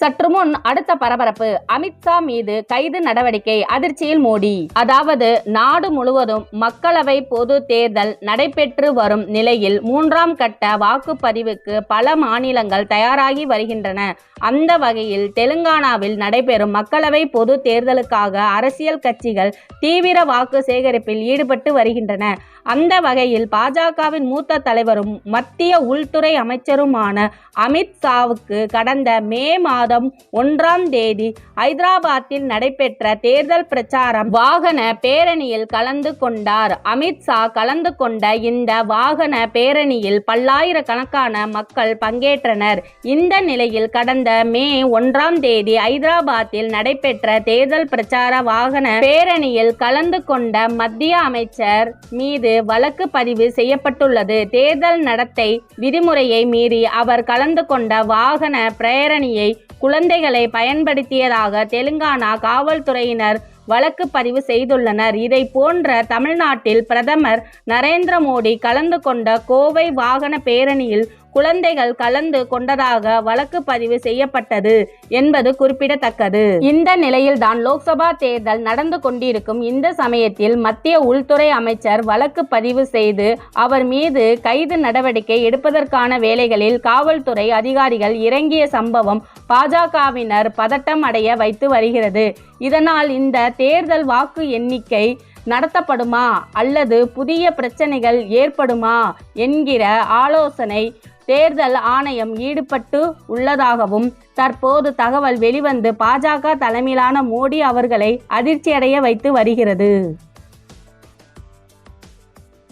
சற்று முன் அடுத்த பரபரப்பு. அமித்ஷா மீது கைது நடவடிக்கை அதிர்ச்சியில் மோடி. அதாவது நாடு முழுவதும் மக்களவை பொது தேர்தல் நடைபெற்று வரும் நிலையில் மூன்றாம் கட்ட வாக்குப்பதிவுக்கு பல மாநிலங்கள் தயாராகி வருகின்றன. அந்த வகையில் தெலுங்கானாவில் நடைபெறும் மக்களவை பொது தேர்தலுக்காக அரசியல் கட்சிகள் தீவிர வாக்கு சேகரிப்பில் ஈடுபட்டு வருகின்றன. அந்த வகையில் பாஜகவின் மூத்த தலைவரும் மத்திய உள்துறை அமைச்சருமான அமித்ஷாவுக்கு கடந்த மே மாதம் ஒன்றாம் தேதி ஐதராபாத்தில் நடைபெற்ற தேர்தல் பிரச்சாரம் வாகன பேரணியில் கலந்து கொண்டார். அமித்ஷா கலந்து கொண்ட இந்த வாகன பேரணியில் பல்லாயிரக்கணக்கான மக்கள் பங்கேற்றனர். இந்த நிலையில் கடந்த மே ஒன்றாம் தேதி ஐதராபாத்தில் நடைபெற்ற தேர்தல் பிரச்சார வாகன பேரணியில் கலந்து கொண்ட மத்திய அமைச்சர் மீது வழக்கு பதிவு செய்யப்பட்டுள்ளது. தேர்தல் நடத்தை விதிமுறையை மீறி அவர் கலந்து கொண்ட வாகன பிரேரணியை குழந்தைகளை பயன்படுத்தியதாக தெலுங்கானா காவல்துறையினர் வழக்கு பதிவு செய்துள்ளனர். இதை போன்ற தமிழ்நாட்டில் பிரதமர் நரேந்திர மோடி கலந்து கொண்ட கோவை வாகன பேரணியில் குழந்தைகள் கலந்து கொண்டதாக வழக்கு பதிவு செய்யப்பட்டது என்பது குறிப்பிடத்தக்கது. இந்த நிலையில்தான் லோக்சபா தேர்தல் நடந்து கொண்டிருக்கும் இந்த சமயத்தில் மத்திய உள்துறை அமைச்சர் வழக்கு பதிவு செய்து அவர் மீது கைது நடவடிக்கை எடுப்பதற்கான வேலைகளில் காவல்துறை அதிகாரிகள் இறங்கிய சம்பவம் பாஜகவினர் பதட்டம் அடைய வைத்து வருகிறது. இதனால் இந்த தேர்தல் வாக்கு எண்ணிக்கை நடத்தப்படுமா அல்லது புதிய பிரச்சனைகள் ஏற்படுமா என்கிற ஆலோசனை தேர்தல் ஆணையம் ஈடுபட்டு உள்ளதாகவும் தற்போது தகவல் வெளிவந்து பாஜக தலைமையிலான மோடி அவர்களை அதிர்ச்சியடைய வைத்து வருகிறது.